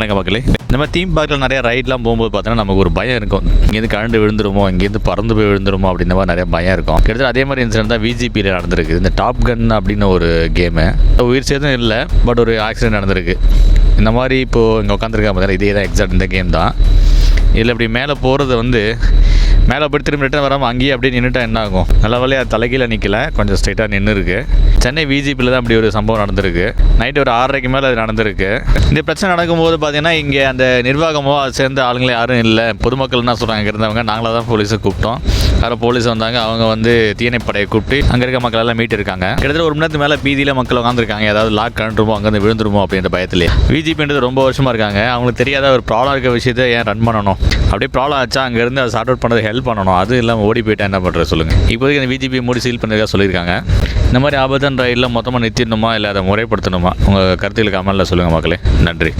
வணக்கம் மக்களே. இந்த மாதிரி தீம் பார்க்கில் நிறைய ரைட்லாம் போகும்போது பார்த்தோன்னா நமக்கு ஒரு பயம் இருக்கும். இங்கேருந்து கரண்டு விழுந்துருமோ இங்கேருந்து பறந்து போய் விழுந்துருமோ அப்படின்ற மாதிரி நிறைய பயம் இருக்கும். கிட்டத்தட்ட அதே மாதிரி இன்சிடென்ட் தான் விஜிபியில் நடந்திருக்கு. இந்த டாப் கன் அப்படின்னு ஒரு கேமு உயிர் சேதம் இல்லை பட் ஒரு ஆக்சிடென்ட் நடந்திருக்கு. இந்த மாதிரி இப்போது இங்கே உட்காந்துருக்கா பார்த்தீங்கன்னா இதே தான் எக்ஸாக்ட் இந்த கேம் தான். இதில் இப்படி மேலே போகிறது வந்து மேலே போய் திரும்பி ரிட்டன் வராமல் அங்கேயே அப்படியே நின்றுட்டா என்ன ஆகும்? நல்ல வழியாக தலைகீழ நிற்கல கொஞ்சம் ஸ்ட்ரைட்டாக நின்று இருக்கு சென்னை விஜிபியில் தான் அப்படி ஒரு சம்பவம் நடந்திருக்கு. நைட்டு ஒரு ஆறரைக்கு மேலே அது நடந்திருக்கு. இந்த பிரச்சனை நடக்கும்போது பார்த்தீங்கன்னா இங்கே அந்த நிர்வாகமோ அது சேர்ந்த ஆளுங்களே யாரும் இல்லை. பொதுமக்கள் என்ன சொல்கிறாங்க இங்கே இருந்தவங்க நாங்களாக தான் போலீஸை கூப்பிட்டோம். வேறு போலீஸ் வந்தாங்க அவங்க வந்து தீயணைப்படையை கூப்பிட்டு அங்கே இருக்க மக்கள் எல்லாம் மீட்டு இருக்காங்க. கிட்டத்தட்ட ஒரு மணி நேரத்துக்கு மேலே பீதியில் மக்கள் உட்காந்துருக்காங்க ஏதாவது லாக் கண்டுருமோ அங்கேருந்து விழுந்துருமோ அப்படின்ற பயத்திலே விஜிபின்றது ரொம்ப வருஷமாக இருக்காங்க. அவங்களுக்கு தெரியாத ஒரு ப்ராப்ளம் இருக்க விஷயத்தை ஏன் ரன் பண்ணணும்? அப்படியே ப்ராப்ளம் ஆச்சா? அங்கேருந்து அதை சார்ட் அவுட் பண்ணது ஹெல்ப் பண்ணணும். அது இல்லாமல் ஓடி போயிட்டா என்ன பண்ணுறது சொல்லுங்கள் இப்போதைக்கு இந்த விஜிபி மூடி சீல் பண்ணிருக்கா சொல்லியிருக்காங்க. இந்த மாதிரி ஆபத்தான ரயிலில் மொத்தமாக நிறுத்திடணுமா? இல்லை அதை முறைப்படுத்தணுமா? உங்கள் கருத்துக்களுக்கு அமலில் சொல்லுங்கள் மக்களே. நன்றி.